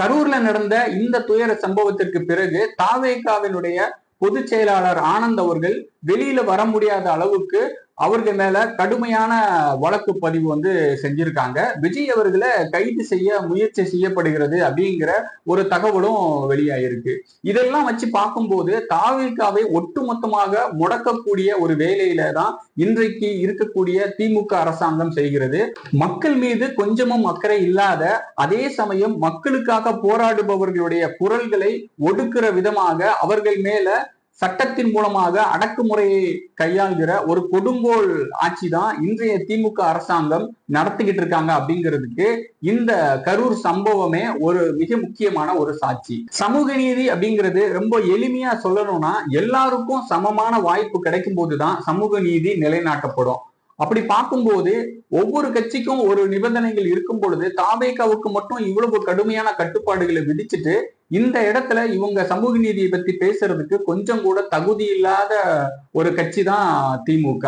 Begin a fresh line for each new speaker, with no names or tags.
கரூர்ல நடந்த இந்த துயர சம்பவத்திற்கு பிறகு தாவேகாவினுடைய பொதுச் செயலாளர் ஆனந்த் அவர்கள் வெளியில வர முடியாத அளவுக்கு அவர்கள் மேல கடுமையான வழக்கு பதிவு வந்து செஞ்சிருக்காங்க. விஜய் அவர்களை கைது செய்ய முயற்சி செய்யப்படுகிறது அப்படிங்கிற ஒரு தகவலும் வெளியாயிருக்கு. இதெல்லாம் வச்சு பார்க்கும்போது தாவிகாவை ஒட்டுமொத்தமாக முடக்கக்கூடிய ஒரு வேலையில தான் இன்றைக்கு இருக்கக்கூடிய திமுக அரசாங்கம் செய்கிறது. மக்கள் மீது கொஞ்சமும் அக்கறை இல்லாத அதே சமயம் மக்களுக்காக போராடுபவர்களுடைய குரல்களை ஒடுக்கிற விதமாக அவர்கள் மேல சட்டத்தின் மூலமாக அடக்குமுறையை கையாள்கிற ஒரு கொடுங்கோல் ஆட்சி தான் இன்றைய திமுக அரசாங்கம் நடத்திக்கிட்டு இருக்காங்க அப்படிங்கிறதுக்கு இந்த கரூர் சம்பவமே ஒரு மிக முக்கியமான ஒரு சாட்சி. சமூக நீதி அப்படிங்கிறது ரொம்ப எளிமையா சொல்லணும்னா எல்லாருக்கும் சமமான வாய்ப்பு கிடைக்கும் போதுதான் சமூக நீதி நிலைநாட்டப்படும். அப்படி பார்க்கும்போது ஒவ்வொரு கட்சிக்கும் ஒரு நிபந்தனைகள் இருக்கும் பொழுது தாவேகாவுக்கு மட்டும் இவ்வளவு கடுமையான கட்டுப்பாடுகளை விதிச்சுட்டு இந்த இடத்துல இவங்க சமூக நீதியை பத்தி பேசுறதுக்கு கொஞ்சம் கூட தகுதி இல்லாத ஒரு கட்சி தான் திமுக.